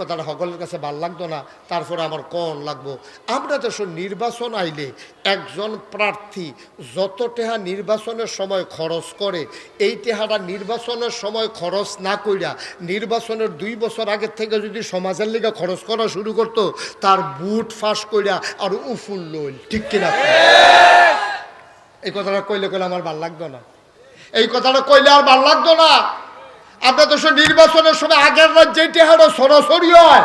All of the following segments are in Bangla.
কথাটা সকলের কাছে ভালো লাগতো না, তারপরে আমার কন লাগবো? আমরা দেশের নির্বাচন আইলে একজন প্রার্থী যত টেহা নির্বাচনের সময় খরচ করে, এই টেহাটা নির্বাচনের সময় খরচ না কইরা নির্বাচনের দুই বছর আগের থেকে যদি সমাজের লিগে খরচ করা শুরু করতো, তার বুট ফাঁস কইরা আর উফুল লইল ঠিক কিনা? এই কথাটা কইলে কইলে আমার ভালো লাগতো না। এই কথাটা কইলে আর ভালো লাগতো না। আমরা তো নির্বাচনের সময় আগের রাত যেটি হারো সরাসরি হয়।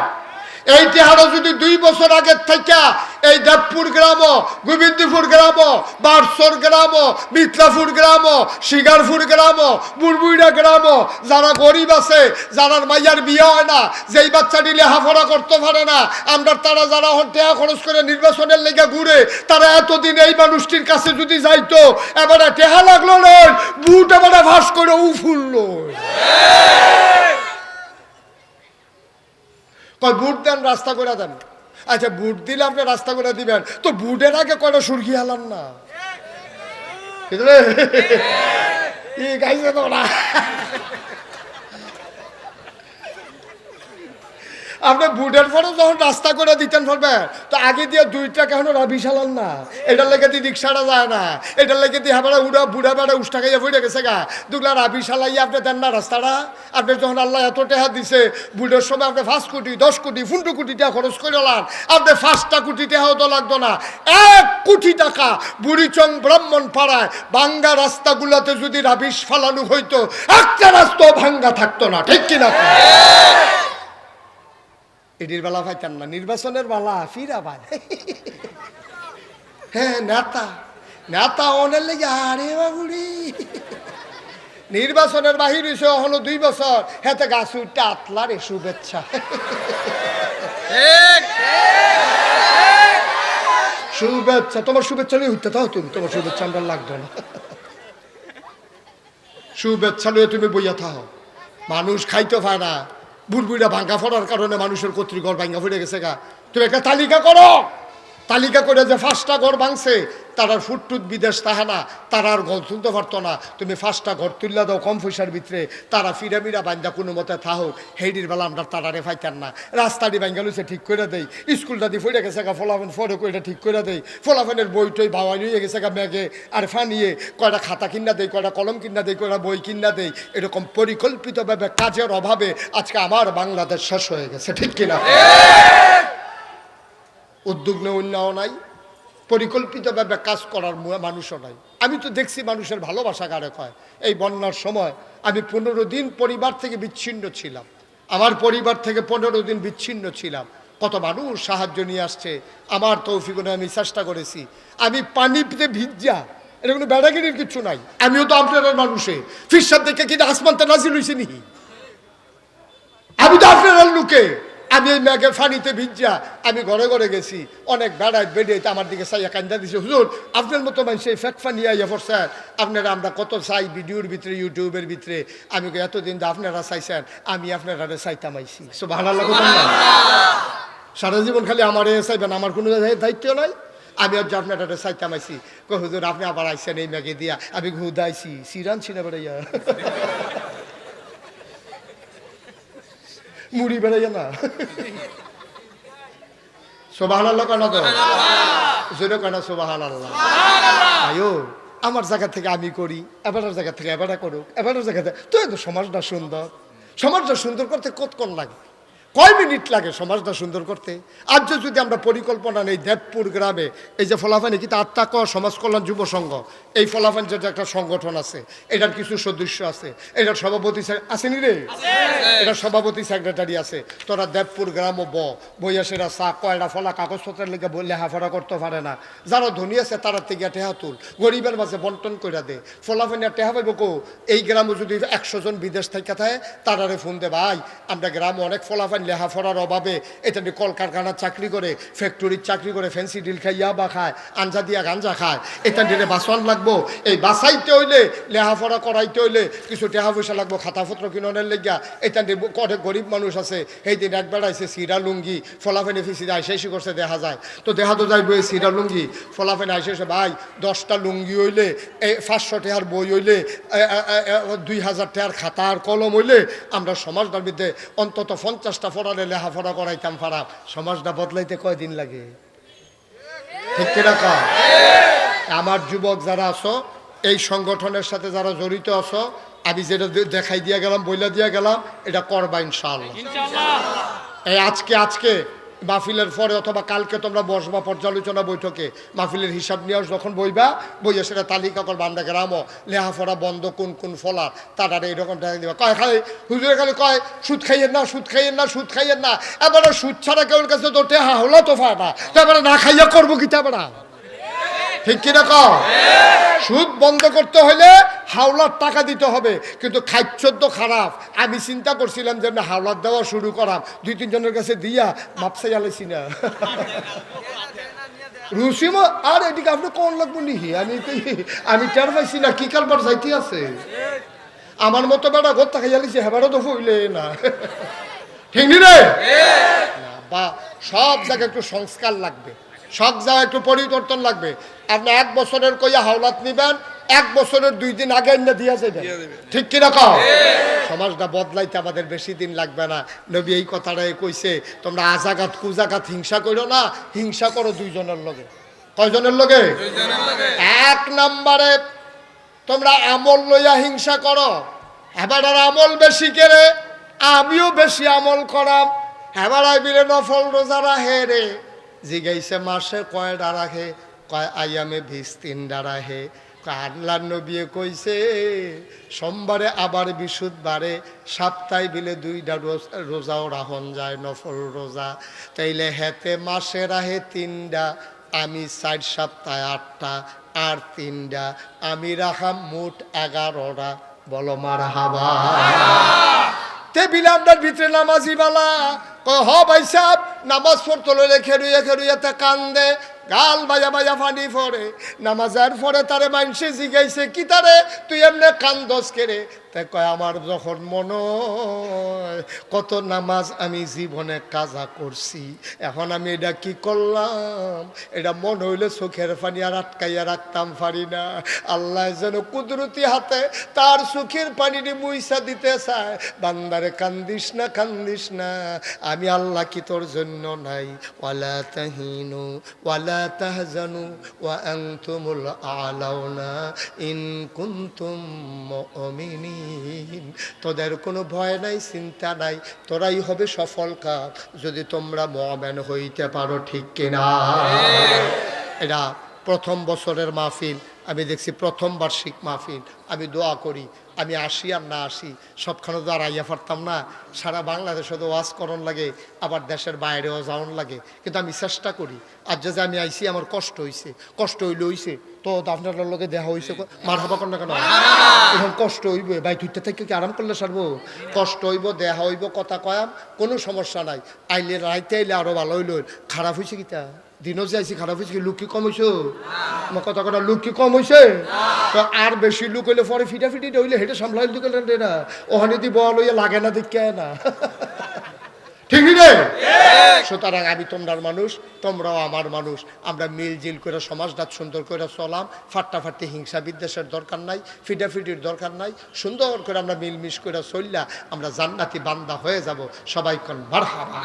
এই টেহারো যদি দুই বছর আগের থেকে এই দেবপুর গ্রাম গোবিন্দপুর গ্রাম বারসর গ্রাম মিথলাপুর গ্রাম শিগারপুর গ্রাম বুড়বুইড়া গ্রাম যারা গরিব আছে যারা মাইয়ার বিয়ে হয় না, যেই বাচ্চাটি লেহাপড়া করতে পারে না, আমরা তারা যারা টেহা খরচ করে নির্বাচনের লেগে ঘুরে, তারা এতদিন এই মানুষটির কাছে যদি যাইতো, এবারে টেহা লাগল নয়, বুট এবারে ভাস করে উফুললো কয় বুট দেন রাস্তা করে দেন। আচ্ছা বুট দিলে আপনি রাস্তা করে দিবেন। তো বুটের আগে কয়টা সুরকি হালান না? গাইছে আপনি বুটের পরে যখন রাস্তা করে দিতেন পারবে তো আগে দিয়ে দুইটা কেন রাবি সালান না। এটার লেগে দিয়ে রিক্সাটা যায় না। এটার লেগে দিয়ে হাবাড়া উড়া বুড়া বেড়া উষ্টা খাইয়া ফুটে গেছে গা। দুগুলা রাবি সালাইয়া আপনি দেন না রাস্তাটা। আপনি যখন আল্লাহ এত টেহা দিছে, বুটের সময় আপনি পাঁচ কোটি, দশ কোটি, পনেরো কোটি টাকা খরচ করে লান। আপনি পাঁচটা কোটি টাকাও তো লাগতো না। এক কোটি টাকা বুড়িচং ব্রাহ্মণ পাড়ায় ভাঙ্গা রাস্তাগুলোতে যদি রাবিশ ফালানো হইতো, একটা রাস্তাও ভাঙ্গা থাকতো না। ঠিক কিনা? এটির বেলা পাইতেন না নির্বাচনের বেলা ফিরা পায়। হ্যাঁ নেতা নেতা অনের লেগে আরে বাবুড়ি। নির্বাচনের বাহির হয়েছে হলো দুই বছর হেতে গাছ উঠতে আতলারে শুভেচ্ছা। শুভেচ্ছা তোমার শুভেচ্ছা নিয়ে উঠতে তাও তুমি তোমার শুভেচ্ছা আমরা লাগতো না। শুভেচ্ছা নিয়ে তুমি বইয়া থাও। মানুষ খাইতে পায় না। বুড়বুড়া ভাঙ্গা ফোড়ার কারণে মানুষের কর্তৃঘর ভাঙ্গা ফুটে গেছে গা। তুমি একটা তালিকা করো। তালিকা করে যে ফার্স্টটা ঘর ভাঙছে তার আর ফুটটুট বিদেশ তাহা না তারা আর ঘর তুলতে পারতো না। তুমি ফার্স্টটা ঘর তুললা দাও কম পয়সার ভিতরে তারা ফিরামিরা বান্ধা কোনো মতে থাকুক হেডির বেলা আমরা তারারে ফাইতাম না। রাস্তাটি ভাঙ্গা লুছে ঠিক করে দেই। স্কুলটা দিয়ে ফুটে গেছে গা ফলাফেন ফটো করে ঠিক করে দেই। ফলাফেনের বই টই বাবা নিয়ে গেছে গা মেঘে আর ফানিয়ে কয়টা খাতা কিনা দেই কয়টা কলম কিনা দেই কয়টা বই কিনা দেই এরকম পরিকল্পিতভাবে কাজের অভাবে আজকে আমার বাংলাদেশ শেষ হয়ে গেছে ঠিক কিনা? উদ্যোগ নেওয়াও নাই পরিকল্পিতভাবে কাজ করার মানুষও নাই। আমি তো দেখছি মানুষের ভালোবাসা কারে হয় এই বন্যার সময় আমি পনেরো দিন পরিবার থেকে বিচ্ছিন্ন ছিলাম। আমার পরিবার থেকে পনেরো দিন বিচ্ছিন্ন ছিলাম। কত মানুষ সাহায্য নিয়ে আসছে। আমার তৌফিগুনে আমি চেষ্টা করেছি। আমি পানিতে ভিজা। এটা কোনো বেড়াগিরির কিছু নাই। আমিও তো আপনার মানুষে। ফিরসাদ দেখে কিন্তু আসমানটা নাজিল হয়েছে নি আমি তো আপনার লোকে। আমি এই মেঘের ফানিতে ভিজা আমি ঘরে ঘরে গেছি। অনেক বেড়ায় বেড়ে আমার দিকে চাইয়া কান্দা দিছে। হুজুর, আপনার মতো মানুষ এই ফ্যাক ফানি আইয়া পড়ছে। আপনারা আমরা কত চাই ভিডিওর ভিতরে, ইউটিউবের ভিতরে। আমি এতদিন আপনারা চাইছেন, আমি আপনারা চাইতাম আইছি। সো ভালো লাগো সারা জীবন খালি আমার এ চাইবেন, আমার কোনো দায়িত্ব নাই। আমি আর আপনারা চাইতাম আইছি। হুজুর, আপনি আবার আইছেন এই মেঘে দিয়া। আমি ঘুদাইছি সিরান ছিনা বেড়াইয়া। মুড়ি বেড়াইয়া না। সোবাহান আল্লাহ কেন তো? জোরে কেন সোবাহান আল্লাহ আয়ো, আমার জায়গা থেকে আমি করি, এবারের জায়গা থেকে এবারে করুক, এবারের জায়গা থেকে তো সমাজটা সুন্দর। সমাজটা সুন্দর করতে কত কোন লাগে? কয় মিনিট লাগে সমাজটা সুন্দর করতে? আজ যদি আমরা পরিকল্পনা নেই দেবপুর গ্রামে এই যে ফলাফানি কিন্তু আত্মাক সমাজ কল্যাণ যুব সংঘ এই ফলাফান যেটা একটা সংগঠন আছে এটার কিছু সদস্য আছে এটার সভাপতি আসেনি রে? এটার সভাপতি সেক্রেটারি আছে। তোরা দেবপুর গ্রাম ব বইয়া সেরা চা কয়টা ফলা কাগজপত্রের লেগে বই লেখাপড়া করতে পারে না। যারা ধনী আছে তারা থেকে টেহা তুল। গরিবের মাঝে বন্টন করে দে। ফলাফানিয়া টেহা পাইব কো? এই গ্রামে যদি একশো জন বিদেশ থেকে থাকে তারারে ফোন দে ভাই আমরা গ্রামে অনেক ফলাফান লেখাপড়ার অভাবে এটা নিয়ে কলকারখানার চাকরি করে ফ্যাক্টরির চাকরি করে ফ্যান্সি ডিল খায়, ইয়াবা খায়, আঞ্জা দিয়া গাঞ্জা খায়। এটা নিয়ে বাসন লাগবো। এই বাসাইতে হইলে, লেখাপড়া করাইতে হইলে কিছু টেহা পয়সা লাগবো, খাতাপত্র কিননের লেগিয়া। এটা নিয়ে গরিব মানুষ আছে, সেই দিন এক বেড়াইছে সিরা লুঙ্গি, ফলাফেনে ফিসিরা আইসে করছে, দেখা যায়। তো দেখা তো যাইব এই সিরা লুঙ্গি, ফলাফেনে আইসে ভাই, দশটা লুঙ্গি হইলে এই পাঁচশো টেহার বই হইলে দুই হাজার টেহার খাতা আর কলম হইলে, আমরা সমাজটার মধ্যে অন্তত পঞ্চাশটা পাঁচটা ফোড়ালে লেখাপড়া করাইতাম ফারা সমাজটা বদলাইতে কয়দিন লাগে? ঠিক কিনা আমার যুবক যারা আছো এই সংগঠনের সাথে যারা জড়িত আছো আমি যেটা দেখাই দিয়া গেলাম বইলা দিয়া গেলাম এটা করবা ইনশাআল্লাহ। এই আজকে আজকে মাহফিলের পরে অথবা কালকে তোমরা বসবা পর্যালোচনা বৈঠকে, মাহফিলের হিসাব নিয়ে যখন বইবা, বইয়ে সেটা তালিকা করবা, আমরা গ্রামও লেহাফড়া বন্ধ, কোন কোন ফলার তারা এরকম দেখা দিবা। কয়, খালি হুজুরে খালি কয়, সুদ খাইয়েন না, সুদ খাইয়েন না, সুদ খাইয়েন না। এবারে সুদ ছাড়া কেউ কাছে তো টেহা হলো তো ফাটা তারপরে না খাইয়া করব কি তারপরে ঠিক কিনা কও সুদ বন্ধ করতে হলে হাওলার টাকা দিতে হবে। কিন্তু খাচ্ছ তো খারাপ। আমি চিন্তা করছিলাম যে হাওলার দেওয়া শুরু করাম। দুই তিনজনের কাছে দিয়া মাপসাই আলাইছি না। রুসিম আর এদিকে আপনি কোন লাগবো নিহি? আমি আমি টের পাইছি না কি কারবার যাইতে আছে? আমার মতো বেড়া ঘর থাকা জালিছে হেবারও তো হইলে না। ঠিক নি রে? বা সব জায়গায় একটু সংস্কার লাগবে। সব জায়গায় একটু পরিবর্তন লাগবে। আপনি এক বছরের কইয়া হাওলাত নিবেন এক বছরের দুই দিন আগে এনে দিয়া যাবেন ঠিক কিনা কও? সমাজটা বদলাইতে আমাদের বেশি দিন লাগবে না। নবী এই কথাটাই কইছে তোমরা আজাগাত কুজাগাত হিংসা করো না হিংসা করো দুইজনের লগে। কয়জনের লগে? এক নম্বরে তোমরা আমল লইয়া হিংসা করো। এবার আর আমল বেশি কেড়ে আমিও বেশি আমল করাম। এবার আই বিলে নফল রোজা রাহে রে। জিগাইছে মাসে কয়টা রাখে কয় আইয়ামে ভিস তিনটা রাখে আল্লাহ নবিয়ে কইছে সোমবারে আবার বিশুদ্ধবারে সপ্তাহে বিলে দুইটা রোজ- রোজাও রাহন যায় নফল রোজা। তাইলে হেতে মাসে রাহে তিনটা আমি চার সপ্তাহে আটটা আর তিনটা। আমি রাখাম মোট এগারোটা। বলো মার হাবা টেবিল আপনার ভিতরে নামাজি বালা। হ ভাই সাহেব। নামাজ পড়তে লইলে খেরুইয়া খেরুইয়াতে কান্দে, গাল বাজা বাজা ফানি ফরে নামাজার পরে তারে মানসে জিগাইছে, কি তারে? তুই এমনি কান্দস কেরে? কয়, আমার যখন মন কত নামাজ আমি জীবনে কাজা করছি। এখন আমি এটা কি করলাম? এটা মন হইলে চোখের পানি আর আটকাইয়া রাখতাম পারি না। আল্লাহ যেন কুদরতি হাতে তার চোখের পানিটি মুইসা দিতে চায়। বান্দারে, কান্দিস না কান্দিস না, আমি আল্লাহ কি তোর জন্য নাই? ওয়ালা তাহিনু, ওয়ালা তাহজানু, ওয়া আনতুমুল আলাউনা, ইন কুনতুম মুমিনিন। তোদের কোনো ভয় নাই, চিন্তা নাই, তোরাই হবে সফল কাজ যদি তোমরা মুমিন হইতে পারো, ঠিক কিনা? এটা প্রথম বছরের মাহফিল, আমি দেখছি প্রথম বার্ষিক মাহফিল, আমি দোয়া করি, আমি আসি আর না আসি, সবখানে তো আর আইয়া পারতাম না, সারা বাংলাদেশে তো ওয়াজ করণ লাগে, আবার দেশের বাইরেও যাওয়ান লাগে, কিন্তু আমি চেষ্টা করি আর যে আমি আইছি, আমার কষ্ট হইছে, কষ্ট হইলে হইছে তো আপনার লগে দেখা হইছে মার হবা না কেন? এখন কষ্ট হইব, ভাই তুইতে থেকে কি আরাম করলে সারবো? কষ্ট হইব দেহা হইব, কথা কয়াম, কোনো সমস্যা নাই। আইলে রাইতে আইলে আরও ভালো হইল। খারাপ হয়েছে কিতা দিনও যে আইসি খারাপ হয়েছে কি? লুক কি কম হয়েছে আমার কথা কথা লুক কি কম হয়েছে তো আর বেশি লুক হইলে পরে ফিটা ফিটি হইলে হেঁটে সামলাই দিকে না ওখানে দি বল লাগে না দেখে না। ঠিক রে সুতরাং আমি তোমরার মানুষ, তোমরাও আমার মানুষ। আমরা মিলজিল করে সমাজটা সুন্দর করে চলাম। ফাট্টাফাট্টি হিংসা বিদ্বেষের দরকার নাই, ফিডাফিডির দরকার নাই। সুন্দর করে আমরা মিলমিশ করে চললা, আমরা জান্নাতি বান্দা হয়ে যাব। সবাই কন বারহাবা